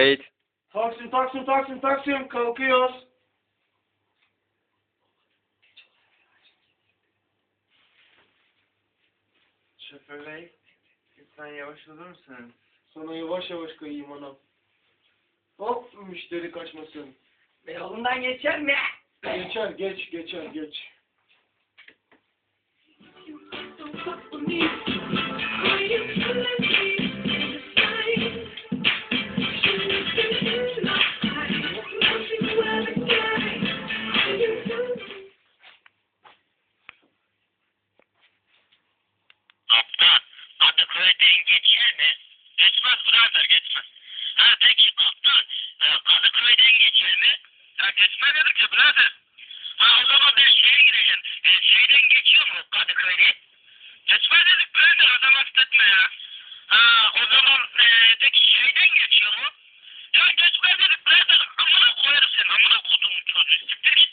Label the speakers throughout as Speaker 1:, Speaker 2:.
Speaker 1: Kayıt. Taksim, Taksim, Taksim, Taksim. Kalkıyoruz.
Speaker 2: Şoför bey, lütfen yavaş olur musunuz?
Speaker 1: Sana yavaş yavaş kayayım anam. Hop müşteri kaçmasın.
Speaker 3: Yolundan geçer mi?
Speaker 1: Geçer geç geçer geç.
Speaker 4: Kadıköy'den geçer mi? Geçmez birader geçmez. Ha peki kaptan, e, Kadıköy'den geçer mi? Ya geçmez dedik ya birader. Ha o zaman ben şeye gireceğim. E, şeyden geçiyor mu Kadıköy'den? Geçmez dedik birader adam hastetme ya. Ha o zaman e, peki şeyden geçiyor mu? Ya geçmez dedik birader. Amına koyarım seni amına kodumun çocuğu. Siktir git.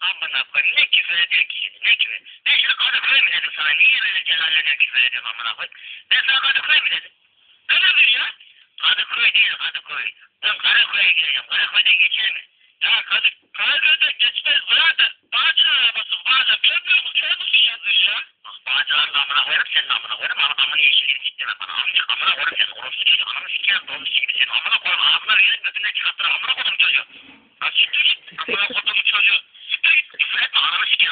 Speaker 4: Amına koyayım ne küfür ediyorsun ki ne küfür? Ben şimdi Kadıköy mi dedim sana? Niye böyle celallerine küfür ediyorsun amına koyayım? Ben sana Kadıköy mi dedim? Kadıköy ya. Kadıköy değil Kadıköy. Ben Karaköy'e gireceğim. Karaköy'den geçer mi? Ya Kadı Karaköy'den geçmez birader. Bağcılar arabası Bağcılar. Bilmiyor musun? Misin yazıyor ya? Bak Bağcılar'ın da amına koyarım senin amına koyarım. Amına yeşilini siktirme bana. Amca amına koyarım senin. Orası değil. Ananı sikerim. Dolu siktir senin. Amına koyarım. Ağzına verin. Götünden siktir git. Amına koyarım.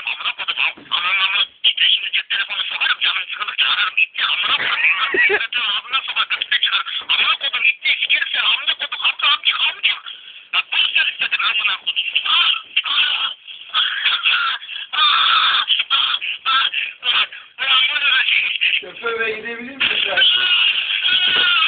Speaker 4: ararım amına kodum. Ananın amına gitti şimdi cep telefonu sokarım canım sıkıldıkça ararım gitti amına kodum. Götür ağzına sokar kapıda çıkar. Amına kodum gitti sikerim sen amına kodum amca amca amca. Bak bu sen istedin amına kodum. Ah ah.
Speaker 1: Köpeğe gidebilir miyiz?